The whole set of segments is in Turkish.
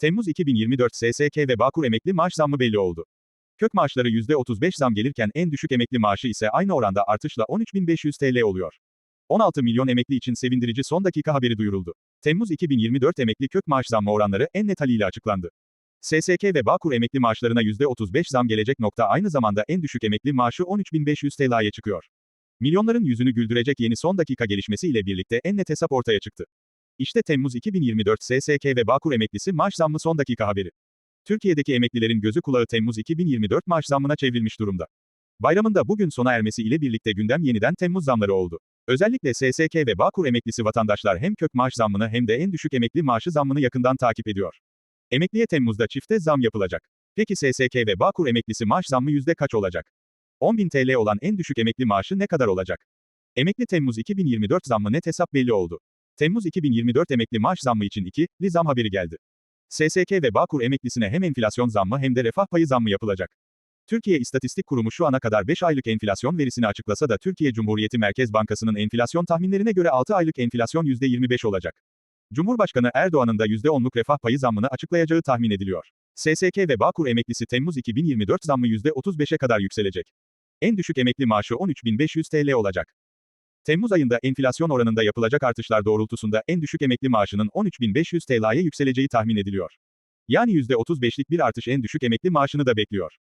Temmuz 2024 SSK ve Bağkur emekli maaş zammı belli oldu. Kök maaşları %35 zam gelirken en düşük emekli maaşı ise aynı oranda artışla 13.500 TL oluyor. 16 milyon emekli için sevindirici son dakika haberi duyuruldu. Temmuz 2024 emekli kök maaş zammı oranları en net haliyle açıklandı. SSK ve Bağkur emekli maaşlarına %35 zam gelecek nokta aynı zamanda en düşük emekli maaşı 13.500 TL'ye çıkıyor. Milyonların yüzünü güldürecek yeni son dakika gelişmesi ile birlikte en net hesap ortaya çıktı. İşte Temmuz 2024 SSK ve Bağkur emeklisi maaş zammı son dakika haberi. Türkiye'deki emeklilerin gözü kulağı Temmuz 2024 maaş zammına çevrilmiş durumda. Bayramın da bugün sona ermesi ile birlikte gündem yeniden Temmuz zamları oldu. Özellikle SSK ve Bağkur emeklisi vatandaşlar hem kök maaş zammını hem de en düşük emekli maaşı zammını yakından takip ediyor. Emekliye Temmuz'da çifte zam yapılacak. Peki SSK ve Bağkur emeklisi maaş zammı yüzde kaç olacak? 10.000 TL olan en düşük emekli maaşı ne kadar olacak? Emekli Temmuz 2024 zammı net hesap belli oldu. Temmuz 2024 emekli maaş zammı için 2, li zam haberi geldi. SSK ve Bağkur emeklisine hem enflasyon zammı hem de refah payı zammı yapılacak. Türkiye İstatistik Kurumu şu ana kadar 5 aylık enflasyon verisini açıklasa da Türkiye Cumhuriyeti Merkez Bankası'nın enflasyon tahminlerine göre 6 aylık enflasyon %25 olacak. Cumhurbaşkanı Erdoğan'ın da %10'luk refah payı zammını açıklayacağı tahmin ediliyor. SSK ve Bağkur emeklisi Temmuz 2024 zammı %35'e kadar yükselecek. En düşük emekli maaşı 13.500 TL olacak. Temmuz ayında enflasyon oranında yapılacak artışlar doğrultusunda en düşük emekli maaşının 13.500 TL'ye yükseleceği tahmin ediliyor. Yani %35'lik bir artış en düşük emekli maaşını da bekliyor.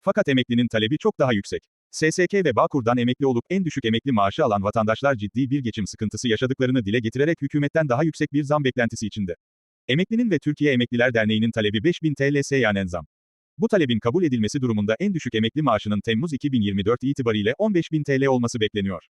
Fakat emeklinin talebi çok daha yüksek. SSK ve Bağkur'dan emekli olup en düşük emekli maaşı alan vatandaşlar ciddi bir geçim sıkıntısı yaşadıklarını dile getirerek hükümetten daha yüksek bir zam beklentisi içinde. Emeklinin ve Türkiye Emekliler Derneği'nin talebi 5000 TL seyyanen zam. Bu talebin kabul edilmesi durumunda en düşük emekli maaşının Temmuz 2024 itibariyle 15.000 TL olması bekleniyor.